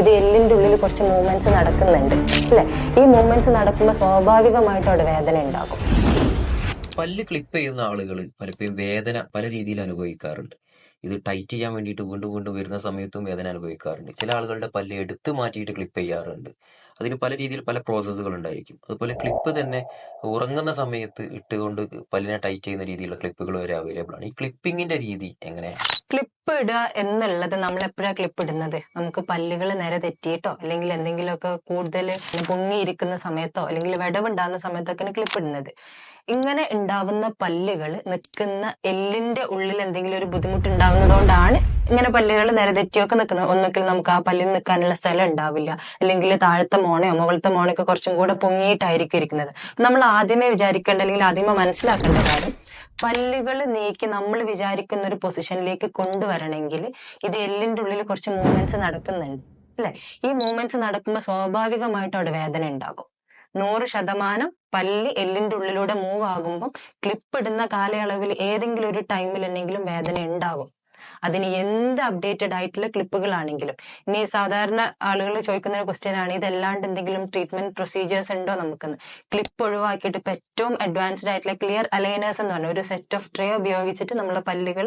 ഇത് എല്ലിന്റെ ഉള്ളിൽ കുറച്ച് മൂവ്മെന്റ്സ് നടക്കുന്നുണ്ട് അല്ലേ? ഈ മൂവ്മെന്റ്സ് നടക്കുമ്പോൾ സ്വാഭാവികമായിട്ടും അവിടെ വേദന ഉണ്ടാകും. പല്ല് ക്ലിപ്പ് ചെയ്യുന്ന ആളുകൾ പലപ്പോഴും വേദന പല രീതിയിൽ അനുഭവിക്കാറുണ്ട്. ഇത് ടൈറ്റ് ചെയ്യാൻ വേണ്ടിയിട്ട് വീണ്ടും വീണ്ടും വരുന്ന സമയത്തും വേദന അനുഭവിക്കാറുണ്ട്. ചില ആളുകളുടെ പല്ല് എടുത്ത് മാറ്റിയിട്ട് ക്ലിപ്പ് ചെയ്യാറുണ്ട്. അതിന് പല രീതിയിൽ പല പ്രോസസ്സുകൾ ഉണ്ടായിരിക്കും. അതുപോലെ ക്ലിപ്പ് തന്നെ ഉറങ്ങുന്ന സമയത്ത് ഇട്ടുകൊണ്ട് പല്ലിനെ ടൈറ്റ് ചെയ്യുന്ന രീതിയിലുള്ള ക്ലിപ്പുകൾ വരെ അവൈലബിൾ ആണ്. ഈ ക്ലിപ്പിങ്ങിന്റെ രീതി എങ്ങനെയാണ്? ക്ലിപ്പ് ഇടുക എന്നുള്ളത് നമ്മൾ എപ്പോഴാണ് ക്ലിപ്പ് ഇടുന്നത് നമുക്ക് പല്ലുകൾ നേരെ തെറ്റിയിട്ടോ അല്ലെങ്കിൽ എന്തെങ്കിലുമൊക്കെ കൂടുതൽ പൊങ്ങിയിരിക്കുന്ന സമയത്തോ അല്ലെങ്കിൽ വിടവുണ്ടാകുന്ന സമയത്തൊക്കെയാണ് ക്ലിപ്പ് ഇടുന്നത് ഇങ്ങനെ ഉണ്ടാവുന്ന പല്ലുകൾ നിൽക്കുന്ന എല്ലിന്റെ ഉള്ളിൽ എന്തെങ്കിലും ഒരു ബുദ്ധിമുട്ട് ഉണ്ടാവുന്നതുകൊണ്ടാണ് ഇങ്ങനെ പല്ലുകൾ നേരെ തെറ്റിയൊക്കെ നിൽക്കുന്നത്. ഒന്നുകിൽ നമുക്ക് ആ പല്ലിൽ നിൽക്കാനുള്ള സ്ഥലം ഉണ്ടാവില്ല. അല്ലെങ്കിൽ താഴത്തെ മോണയോ മുകളത്തെ മോണയൊക്കെ കുറച്ചും കൂടെ പൊങ്ങിയിട്ടായിരിക്കും ഇരിക്കുന്നത്. നമ്മൾ ആദ്യമേ വിചാരിക്കേണ്ട അല്ലെങ്കിൽ ആദ്യമേ മനസ്സിലാക്കേണ്ട കാര്യം പല്ലുകൾ നീക്കി നമ്മൾ വിചാരിക്കുന്ന ഒരു പൊസിഷനിലേക്ക് കൊണ്ടുവരണമെങ്കിൽ ഇത് എല്ലിന്റെ ഉള്ളിൽ കുറച്ച് മൂവ്മെന്റ്സ് നടക്കുന്നുണ്ട് അല്ലെ? ഈ മൂവ്മെന്റ്സ് നടക്കുമ്പോൾ സ്വാഭാവികമായിട്ടും അവിടെ വേദന ഉണ്ടാകും. നൂറ് ശതമാനം പല്ല് എല്ലിന്റെ ഉള്ളിലൂടെ മൂവ് ആകുമ്പോൾ ക്ലിപ്പ് ഇടുന്ന കാലയളവിൽ ഏതെങ്കിലും ഒരു ടൈമിൽ എന്തെങ്കിലും വേദന ഉണ്ടാകും. അതിന് എന്ത് അപ്ഡേറ്റഡ് ആയിട്ടുള്ള ക്ലിപ്പുകളാണെങ്കിലും ഇനി സാധാരണ ആളുകൾ ചോദിക്കുന്ന ഒരു ക്വസ്റ്റ്യൻ ആണ് ഇതല്ലാണ്ട് എന്തെങ്കിലും ട്രീറ്റ്മെന്റ് പ്രൊസീജിയേഴ്സ് ഉണ്ടോ നമുക്കെന്ന്? ക്ലിപ്പ് ഒഴിവാക്കിയിട്ട് ഇപ്പൊ ഏറ്റവും അഡ്വാൻസ്ഡ് ആയിട്ടുള്ള ക്ലിയർ അലൈനേഴ്സ് എന്ന് പറഞ്ഞ ഒരു സെറ്റ് ഓഫ് ട്രേ ഉപയോഗിച്ചിട്ട് നമ്മളെ പല്ലുകൾ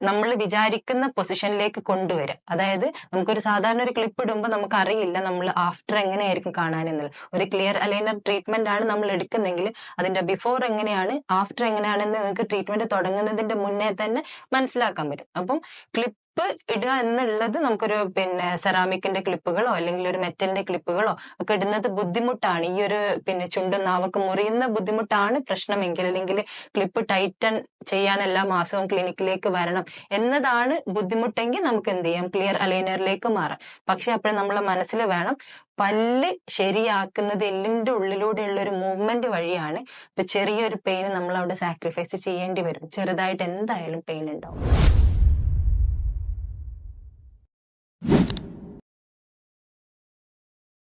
നമ്മൾ വിചാരിക്കുന്ന പൊസിഷനിലേക്ക് കൊണ്ടുവരിക അതായത് നമുക്കൊരു സാധാരണ ഒരു ക്ലിപ്പ് ഇടുമ്പോൾ നമുക്ക് അറിയില്ല നമ്മൾ ആഫ്റ്റർ എങ്ങനെയായിരിക്കും കാണാനെന്നുള്ളത് ഒരു ക്ലിയർ അലൈനർ ട്രീറ്റ്മെന്റ് ആണ് നമ്മൾ എടുക്കുന്നെങ്കിൽ അതിന്റെ ബിഫോർ എങ്ങനെയാണ് ആഫ്റ്റർ എങ്ങനെയാണെന്ന് നിങ്ങൾക്ക് ട്രീറ്റ്മെന്റ് തുടങ്ങുന്നതിന്റെ മുന്നേ തന്നെ മനസ്സിലാക്കാൻ പറ്റും. അപ്പം ക്ലിപ്പ് ഇടുക എന്നുള്ളത് നമുക്കൊരു പിന്നെ സെറാമിക്കിന്റെ ക്ലിപ്പുകളോ അല്ലെങ്കിൽ ഒരു മെറ്റലിന്റെ ക്ലിപ്പുകളോ ഒക്കെ ഇടുന്നത് ബുദ്ധിമുട്ടാണ്. ഈ ഒരു പിന്നെ ചുണ്ടും നാവൊക്കെ മുറിയുന്ന ബുദ്ധിമുട്ടാണ് പ്രശ്നമെങ്കിൽ അല്ലെങ്കിൽ ക്ലിപ്പ് ടൈറ്റൺ ചെയ്യാൻ എല്ലാ മാസവും ക്ലിനിക്കിലേക്ക് വരണം എന്നതാണ് ബുദ്ധിമുട്ടെങ്കിൽ നമുക്ക് എന്ത് ചെയ്യാം? ക്ലിയർ അലൈനറിലേക്ക് മാറാം. പക്ഷെ അപ്പോഴും നമ്മളെ മനസ്സിൽ വേണം പല്ല് ശരിയാക്കുന്നത് എല്ലിന്റെ ഉള്ളിലൂടെയുള്ള ഒരു മൂവ്മെന്റ് വഴിയാണ് ഇപ്പൊ ചെറിയൊരു പെയിന് നമ്മൾ അവിടെ സാക്രിഫൈസ് ചെയ്യേണ്ടി വരും. ചെറുതായിട്ട് എന്തായാലും പെയിൻ ഉണ്ടാവും.